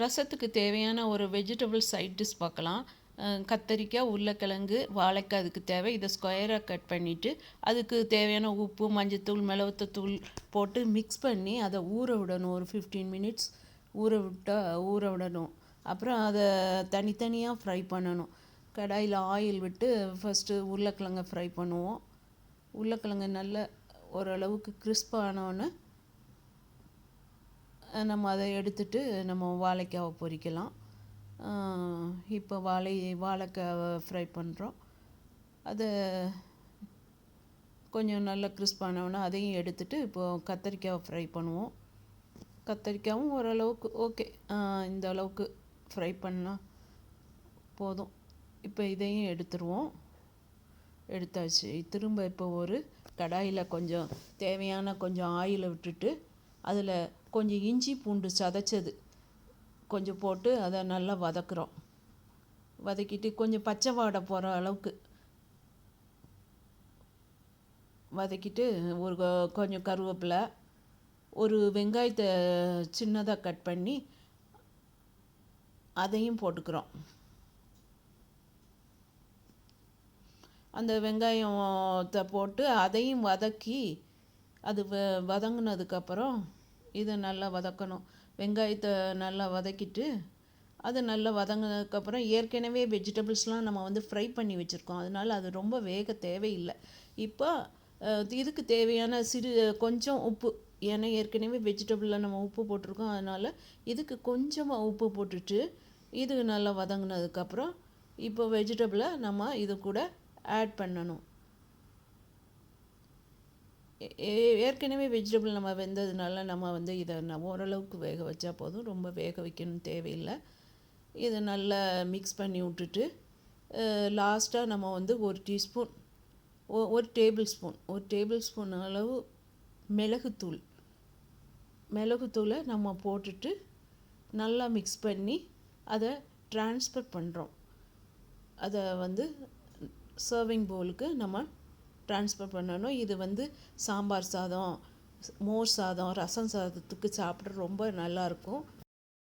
ரசத்துக்கு தேவையான ஒரு வெஜிடபிள் சைட் டிஷ் பார்க்கலாம். கத்தரிக்காய் உருளைக்கிழங்கு வாழைக்காய் அதுக்கு தேவை. இதை ஸ்கொயராக கட் பண்ணிவிட்டு அதுக்கு தேவையான உப்பு மஞ்சத்தூள் மிளகுத்தூள் போட்டு மிக்ஸ் பண்ணி அதை ஊற விடணும். ஒரு ஃபிஃப்டீன் மினிட்ஸ் ஊற விட்டா ஊற விடணும். அப்புறம் அதை தனித்தனியாக ஃப்ரை பண்ணணும். கடாயில் ஆயில் விட்டு ஃபஸ்ட்டு உருளைக்கிழங்கை ஃப்ரை பண்ணுவோம். உருளைக்கிழங்கு நல்ல ஓரளவுக்கு கிறிஸ்பானோன்னு நம்ம அதை எடுத்துட்டு நம்ம வாழைக்காவை பொரிக்கலாம் இப்போ வாழை வாழைக்காவை ஃப்ரை பண்ணுறோம் அதை கொஞ்சம் நல்லா crisp அதையும் எடுத்துட்டு இப்போது கத்தரிக்காவை ஃப்ரை பண்ணுவோம். கத்திரிக்காவும் ஓரளவுக்கு ஓகே இந்த அளவுக்கு ஃப்ரை பண்ணால் போதும். இப்போ இதையும் எடுத்துருவோம். எடுத்தாச்சு. திரும்ப இப்போ ஒரு கடாயில் கொஞ்சம் தேவையான கொஞ்சம் ஆயிலை விட்டுட்டு அதில் கொஞ்சம் இஞ்சி பூண்டு சதைச்சது. கொஞ்சம் போட்டு அதை நல்லா வதக்குறோம். வதக்கிட்டு கொஞ்சம் பச்சை வாடை போகிற அளவுக்கு வதக்கிட்டு ஒரு கொஞ்சம் கருவேப்பிலை ஒரு வெங்காயத்தை சின்னதாக கட் பண்ணி அதையும் போட்டுக்கிறோம். அந்த வெங்காயத்தை போட்டு அதையும் வதக்கி அது வ வதங்கினதுக்கப்புறம் இதை நல்லா வதக்கணும். வெங்காயத்தை நல்லா வதக்கிட்டு அது நல்லா வதங்கினதுக்கப்புறம் ஏற்கனவே வெஜிடபிள்ஸ்லாம் நம்ம வந்து ஃப்ரை பண்ணி வச்சுருக்கோம். அதனால அது ரொம்ப வேக தேவையில்லை. இப்போ இதுக்கு தேவையான சிறு கொஞ்சம் உப்பு ஏன்னா ஏற்கனவே வெஜிடபிளில் நம்ம உப்பு போட்டிருக்கோம். அதனால் இதுக்கு கொஞ்சமாக உப்பு போட்டுட்டு இது நல்லா வதங்கினதுக்கப்புறம் இப்போ வெஜிடபிளை நம்ம இது கூட ஆட் பண்ணணும். ஏற்கனவே வெஜிடபிள் நம்ம வெந்ததுனால நம்ம வந்து இதை நம்ம ஓரளவுக்கு வேக வச்சா போதும். ரொம்ப வேக வைக்கணும் தேவையில்லை. இதை நல்லா மிக்ஸ் பண்ணி விட்டுட்டு லாஸ்ட்டாக நம்ம வந்து ஒரு டீஸ்பூன் ஒரு டேபிள் ஸ்பூன் ஒரு டேபிள் ஸ்பூன் அளவு மிளகுத்தூள். மிளகுத்தூளை நம்ம போட்டுட்டு நல்லா மிக்ஸ் பண்ணி அதை டிரான்ஸ்ஃபர் பண்ணுறோம் அதை வந்து சர்விங் பவுலுக்கு நம்ம ட்ரான்ஸ்ஃபர் பண்ணணும். இது வந்து சாம்பார் சாதம் மோர் சாதம் ரசம் சாதத்துக்கு சாப்பிட ரொம்ப நல்லாயிருக்கும்